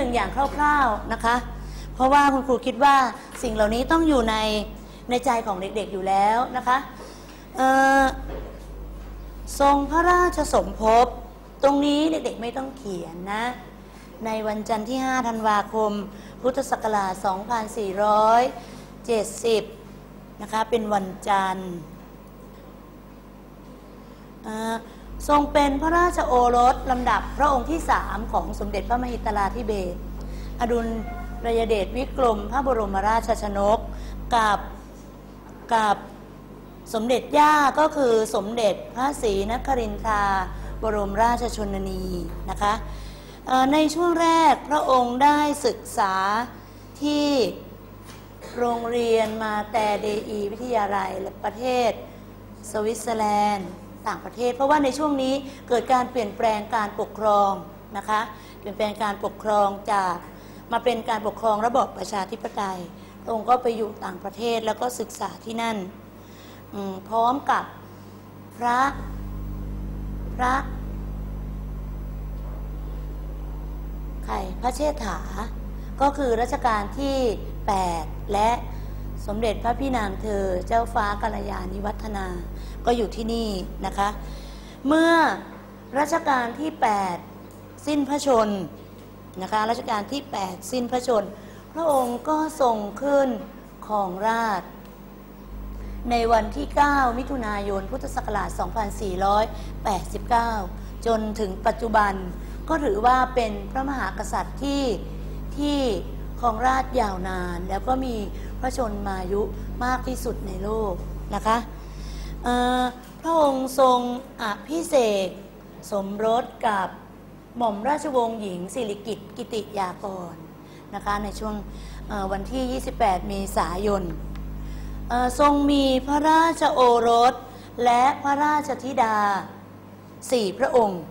หนึ่งอย่างคร่าวๆนะคะ เพราะว่าคุณครูคิดว่าสิ่งเหล่านี้ต้องอยู่ในในใจของเด็กๆอยู่แล้วนะคะทรงพระราชสมภพตรงนี้เด็กๆไม่ต้องเขียนนะ ในวันจันทร์ที่ 5 ธันวาคม พุทธศักราช 2470 นะคะ เป็นวันจันทร์ ทรงเป็นพระราชโอรสลำดับพระองค์ที่3ของสมเด็จพระมหิตลาธิเบศอดุลรยเดชวิกรมพระบรมราชชนก กับกับสมเด็จย่าก็คือสมเด็จพระศรีนครินทราบรมราชชนนีนะคะในช่วงแรกพระองค์ได้ศึกษาที่โรงเรียนมาแต่เดอีวิทยาลัยและประเทศสวิตเซอร์แลนด์ ต่างประเทศ เพราะว่าในช่วงนี้เกิดการเปลี่ยนแปลงการปกครองนะคะเปลี่ยนแปลงการปกครองจากมาเป็นการปกครองระบอบประชาธิปไตยพระองค์ก็ไปอยู่ต่างประเทศแล้วก็ศึกษาที่นั่นพร้อมกับพระพระใครพระเชษฐา ก็คือรัชกาลที่ 8 และสมเด็จพระพี่นางเธอเจ้าฟ้ากัลยาณิวัฒนา ก็อยู่ที่นี่นะคะ เมื่อรัชกาลที่ 8 สิ้นพระชนนะคะรัชกาลที่ 8 สิ้นพระชน พระองค์ก็ทรงขึ้นของราช ในวันที่ 9 มิถุนายน พุทธศักราช 2489 จนถึงปัจจุบันก็ถือว่าเป็นพระมหากษัตริย์ที่ที่ครองราชยาวนาน แล้วก็มีพระชนมายุมากที่สุดในโลกนะคะ พระองค์ทรงอภิเษกสมรสกับหม่อมราชวงศ์หญิงสิริกิติกิติยากรนะคะในช่วงวันที่ 28 เมษายนทรงมีพระราชโอรสและพระราชธิดาสี่พระองค์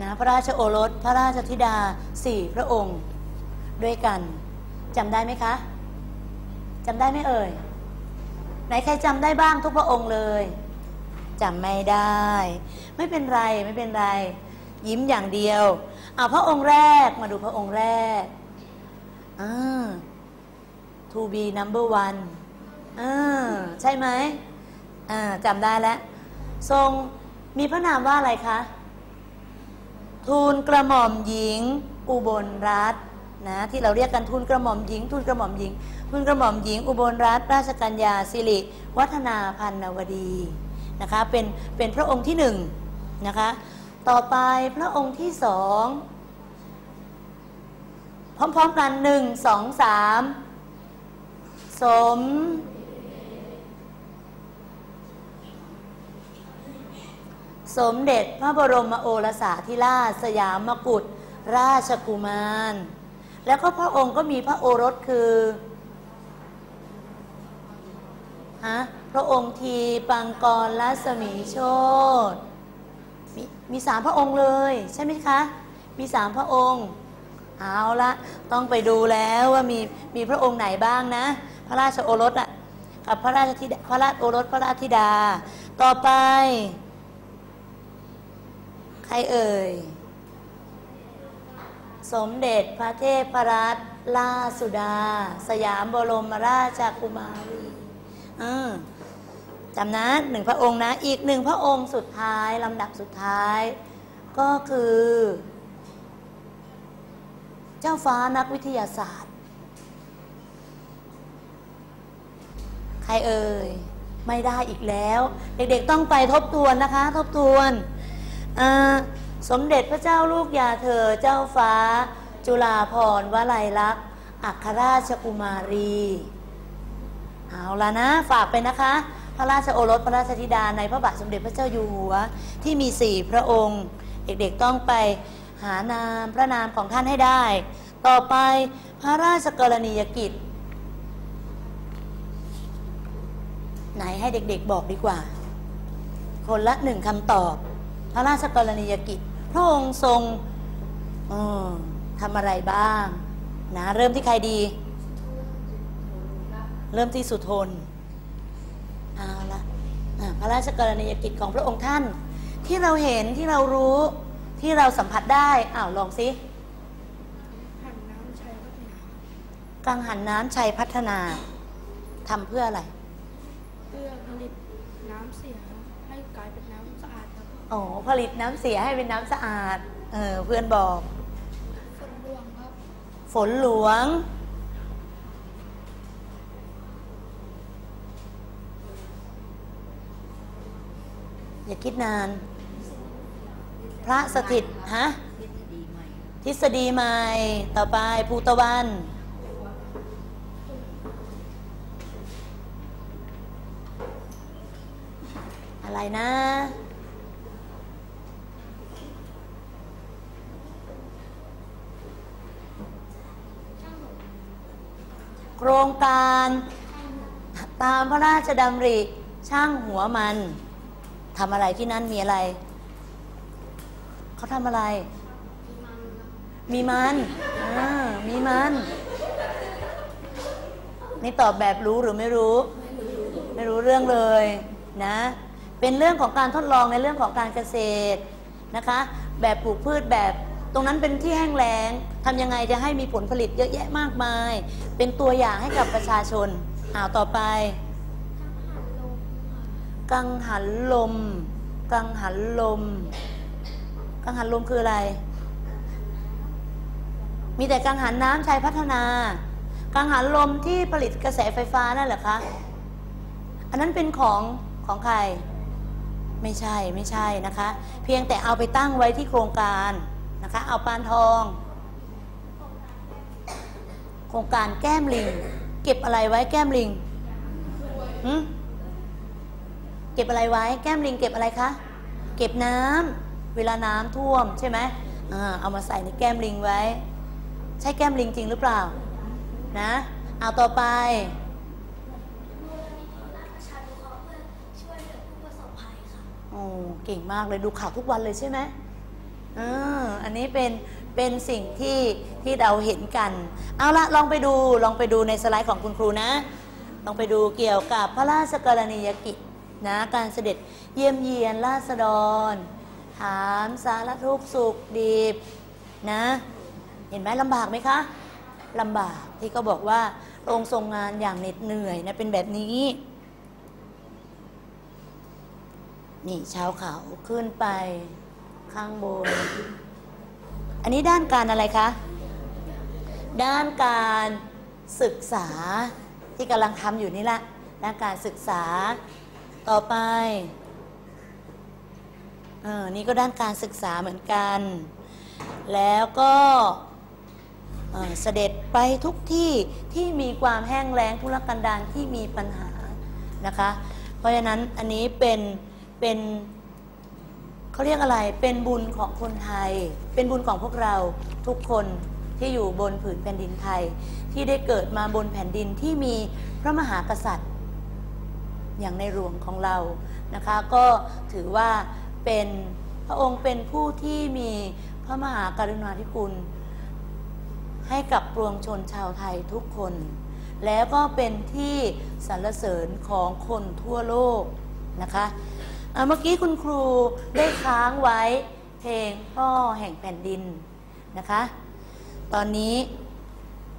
นะพระราชโอรสพระราชธิดาสี่พระองค์ด้วยกันจำได้ไหมคะจำได้ไหมเอ่ย ไหนใครจำได้บ้างทุกพระองค์เลยจำไม่ได้ ไม่เป็นไรไม่เป็นไร ยิ้มอย่างเดียวเอาพระองค์แรกมาดูพระองค์แรกอ่า to be number one อ่าใช่ไหมอ่าจำได้แล้ว ทรงมีพระนามว่าอะไรคะ ทูลกระหม่อมหญิง อุบลรัตน์ นะที่เราเรียกกันทูลกระหม่อมหญิงทูลกระหม่อมหญิงทูลกระหม่อมหญิง อุบลรัตนราชกัญญาสิริวัฒนาพันนวดีนะคะเป็นเป็นพระองค์ที่หนึ่งนะคะต่อไปพระองค์ที่สองพร้อมๆกันหนึ่งสองสามสม สมเด็จพระบรมโอรสาธิราชสยามกุฎราชกุมาร แล้วก็พระองค์ก็มีพระโอรสคือฮะพระองค์ทีปังกรลัศมีโชตมีมีสามพระองค์เลยใช่ไหมคะ มีสามพระองค์ เอาละต้องไปดูแล้วว่ามีมีพระองค์ไหนบ้างนะ พระราชโอรสอะกับพระราชธิดาพระราชโอรสพระราชธิดา ต่อไป ใครเอ่ย สมเด็จพระเทพรัตนราชสุดา สยามบรมราชกุมารีจำนะหนึ่งพระองค์นะ อีกหนึ่งพระองค์สุดท้ายลำดับสุดท้าย ก็คือ เจ้าฟ้านักวิทยาศาสตร์ ใครเอ่ย ไม่ได้อีกแล้ว เด็กๆต้องไปทบทวนนะคะ ทบทวนอ่า สมเด็จพระเจ้าลูกยาเธอเจ้าฟ้า จุฬาภรณ์วลัยลักษณ์อัครราชกุมารี เอาละนะ ฝากไปนะคะ พระราชโอรสพระราชธิดาในพระบาทสมเด็จพระเจ้าอยู่หัว ที่มีสี่พระองค์ เด็กๆต้องไปหานามพระนามของท่านให้ได้ ต่อไปพระราชกรณียกิจ ไหนให้เด็กๆบอกดีกว่า คนละหนึ่งคำตอบ พระราชกรณียกิจ พระองค์ทรงทำอะไรบ้างนะเริ่มที่ใครดี เริ่มที่สุทนเอาละพระราชกรณียกิจของพระองค์ท่าน ที่เราเห็นที่เรารู้ที่เราสัมผัสได้อ้าวลองสิกังหันน้ำชัยพัฒนาทำเพื่ออะไร อ๋อผลิตน้ำเสียให้เป็นน้ำสะอาด เออเพื่อนบอก ฝนหลวงครับฝนหลวง อย่าคิดนาน พระสถิตฮะทฤษฎีใหม่ ต่อไปภูตะวันอะไรนะ โครงการตามพระราชดำริช่างหัวมันทำอะไรที่นั่นมีอะไร เขาทำอะไร มีมันมีมัน นี่ตอบแบบรู้หรือไม่รู้ ไม่รู้เรื่องเลยนะ เป็นเรื่องของการทดลองในเรื่องของการเกษตรนะคะ แบบปลูกพืชแบบ ตรงนั้นเป็นที่แห้งแล้งทำยังไงจะให้มีผลผลิตเยอะแยะมากมาย เป็นตัวอย่างให้กับประชาชนอ่าวต่อไป กังหันลม กังหันลม กังหันลมคืออะไร มีแต่กังหันน้ำชัยพัฒนา กังหันลมที่ผลิตกระแสไฟฟ้านั่นเหรอคะ อันนั้นเป็นของของใคร ไม่ใช่ไม่ใช่นะคะ เพียงแต่เอาไปตั้งไว้ที่โครงการ นะคะเอาปานทอง โครงการแก้มลิง เก็บอะไรไว้แก้มลิงหึเก็บอะไรไว้ แก้มลิง เก็บอะไรคะเก็บน้ำเวลาน้ำท่วมใช่ไหมอ่าเอามาใส่ในแก้มลิงไว้ ใช่แก้มลิงจริงหรือเปล่า นะเอาต่อไปโอ้เก่งมากเลยดูข่าวทุกวันเลยใช่ไหม เอออันนี้เป็นเป็นสิ่งที่ที่เราเห็นกัน เอาละลองไปดูลองไปดูในสไลด์ของคุณครูนะ ลองไปดูเกี่ยวกับพระราชกรณียกิจนะการเสด็จเยี่ยมเยียนราษฎร ถามสารทุกสุขดีบนะ เห็นไหมลำบากไหมคะลำบากที่เขาบอกว่าองค์ทรงงานอย่างเหน็ดเหนื่อยนะเป็นแบบนี้ นี่ชาวเขาขึ้นไป ข้างบน อันนี้ด้านการอะไรคะ ด้านการศึกษาที่กำลังทำอยู่นี่แหละด้านการศึกษาต่อไปเออนี่ก็ด้านการศึกษาเหมือนกัน แล้วก็เเสด็จไปทุกที่ที่มีความแห้งแล้งทุรกันดารที่มีปัญหานะคะ เพราะฉะนั้นอันนี้เป็นเป็น เขาเรียกอะไรเป็นบุญของคนไทย เป็นบุญของพวกเราทุกคนที่อยู่บนผืนแผ่นดินไทย ที่ได้เกิดมาบนแผ่นดินที่มีพระมหากษัตริย์ อย่างในหลวงของเรานะคะ ก็ถือว่าเป็นพระองค์เป็นผู้ที่มีพระมหากรุณาธิคุณ ให้กับปวงชนชาวไทยทุกคน แล้วก็เป็นที่สรรเสริญของคนทั่วโลกนะคะ อะเมื่อกี้คุณครูได้ค้างไว้ เพลงพ่อแห่งแผ่นดินนะคะ ตอนนี้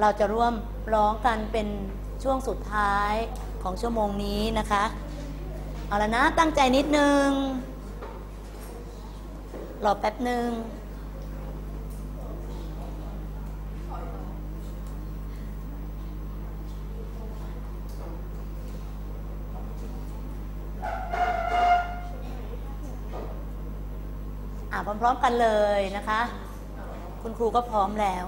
เราจะร่วมร้องกันเป็นช่วงสุดท้ายของชั่วโมงนี้นะคะ เอาละนะตั้งใจนิดนึง รอแป๊บหนึ่ง พร้อมๆกันเลยนะคะ คุณครูก็พร้อมแล้ว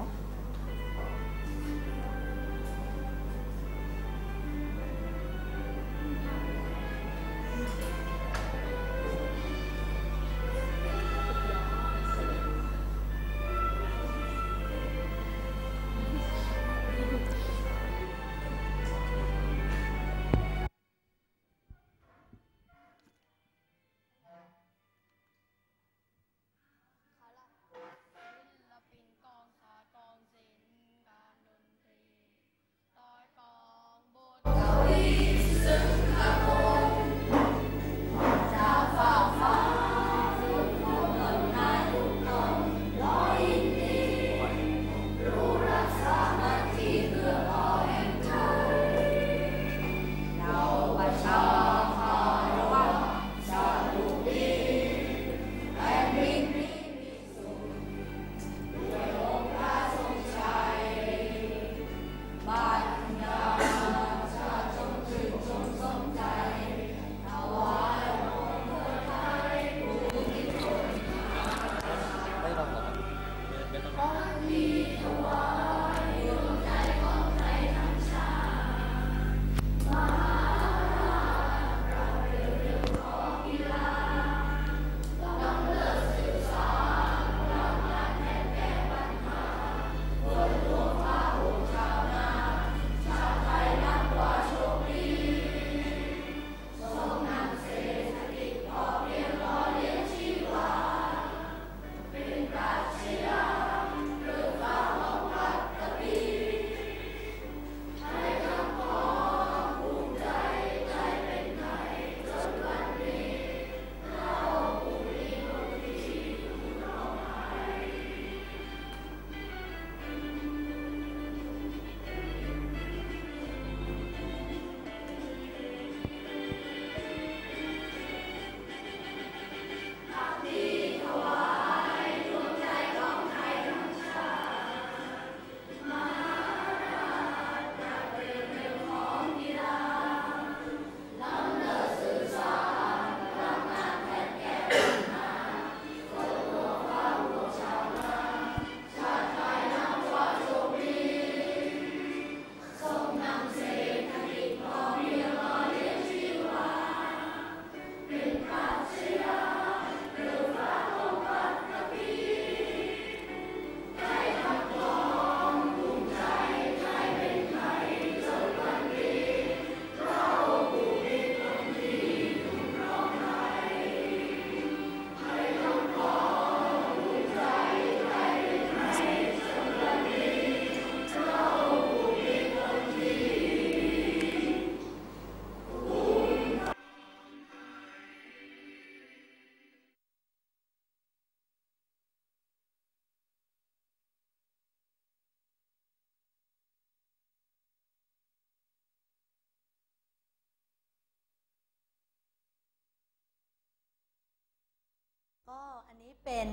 เป็น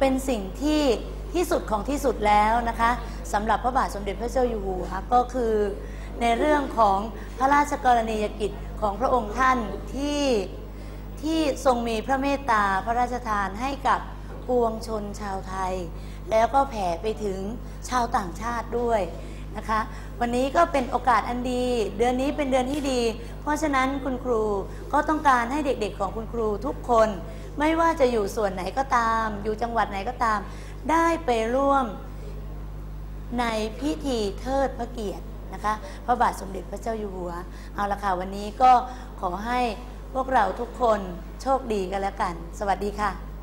เป็นสิ่งที่ที่สุดของที่สุดแล้วนะคะสำหรับพระบาทสมเด็จพระเจ้าอยู่หัวก็คือในเรื่องของพระราชกรณียกิจของพระองค์ท่านที่ที่ทรงมีพระเมตตาพระราชทานให้กับปวงชนชาวไทย แล้วก็แผ่ไปถึงชาวต่างชาติด้วยนะคะ วันนี้ก็เป็นโอกาสอันดี เดือนนี้เป็นเดือนที่ดี เพราะฉะนั้นคุณครูก็ต้องการให้เด็กๆของคุณครูทุกคน ไม่ว่าจะอยู่ส่วนไหนก็ตาม อยู่จังหวัดไหนก็ตาม ได้ไปร่วมในพิธีเทิดพระเกียรตินะคะพระบาทสมเด็จพระเจ้าอยู่หัว เอาละค่ะวันนี้ก็ขอให้พวกเราทุกคนโชคดีกันแล้วกัน สวัสดีค่ะ